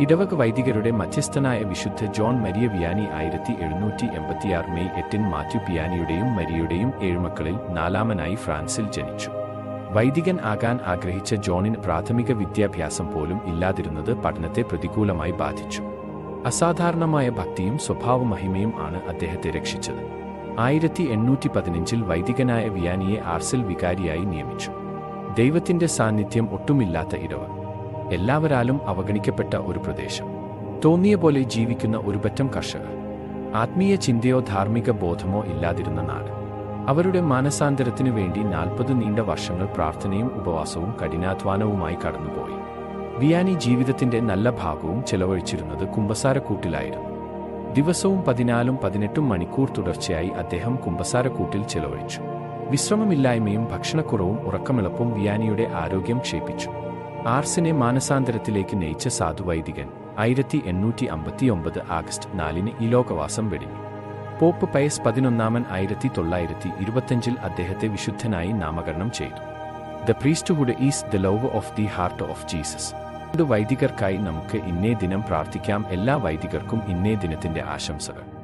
ഇടവക വൈദികരുടെ മധ്യസ്ഥനായ വിശുദ്ധ ജോൺ മരിയ വിയാനി ആയിരത്തി എഴുന്നൂറ്റി എൺപത്തിയാറ് മെയ് എട്ടിന് മാത്യു പിയാനിയുടെയും മരിയുടെയും ഏഴുമക്കളിൽ നാലാമനായി ഫ്രാൻസിൽ ജനിച്ചു. വൈദികൻ ആകാൻ ആഗ്രഹിച്ച ജോണിന് പ്രാഥമിക വിദ്യാഭ്യാസം പോലും ഇല്ലാതിരുന്നത് പഠനത്തെ പ്രതികൂലമായി ബാധിച്ചു. അസാധാരണമായ ഭക്തിയും സ്വഭാവമഹിമയും ആണ് അദ്ദേഹത്തെ രക്ഷിച്ചത്. ആയിരത്തി എണ്ണൂറ്റി പതിനഞ്ചിൽ വൈദികനായ വിയാനിയെ ആർസിൽ വികാരിയായി നിയമിച്ചു. ദൈവത്തിന്റെ സാന്നിധ്യം ഒട്ടുമില്ലാത്ത ഇടവ്. എല്ലാവരാലും അവഗണിക്കപ്പെട്ട ഒരു പ്രദേശം. തോന്നിയ പോലെ ജീവിക്കുന്ന ഒരു പറ്റം കർഷകർ. ആത്മീയ ചിന്തയോ ധാർമ്മിക ബോധമോ ഇല്ലാതിരുന്ന നാട്. അവരുടെ മാനസാന്തരത്തിനു വേണ്ടി നാൽപ്പത് നീണ്ട വർഷങ്ങൾ പ്രാർത്ഥനയും ഉപവാസവും കഠിനാധ്വാനവുമായി കടന്നുപോയി. വിയാനി ജീവിതത്തിന്റെ നല്ല ഭാഗവും ചെലവഴിച്ചിരുന്നത് കുമ്പസാരക്കൂട്ടിലായിരുന്നു. ദിവസവും പതിനാലും പതിനെട്ടും മണിക്കൂർ തുടർച്ചയായി അദ്ദേഹം കുമ്പസാരക്കൂട്ടിൽ ചെലവഴിച്ചു. വിശ്രമമില്ലായ്മയും ഭക്ഷണക്കുറവും ഉറക്കമിളപ്പും വിയാനിയുടെ ആരോഗ്യം ക്ഷയിപ്പിച്ചു. ആർസിനെ മാനസാന്തരത്തിലേക്ക് നയിച്ച സാധുവൈദികൻ ആയിരത്തി എണ്ണൂറ്റി അമ്പത്തിയൊമ്പത് ആഗസ്റ്റ് നാലിന് ഈ ലോകവാസം വെടിഞ്ഞു. പോപ്പ് പയസ് പതിനൊന്നാമൻ ആയിരത്തി തൊള്ളായിരത്തി ഇരുപത്തഞ്ചിൽ അദ്ദേഹത്തെ വിശുദ്ധനായി നാമകരണം ചെയ്തു. The priesthood is the love of the heart of Jesus. വൈദികർക്കായി നമുക്ക് ഇന്നേ ദിനം പ്രാർത്ഥിക്കാം. എല്ലാ വൈദികർക്കും ഇന്നേ ദിനത്തിന്റെ ആശംസകൾ.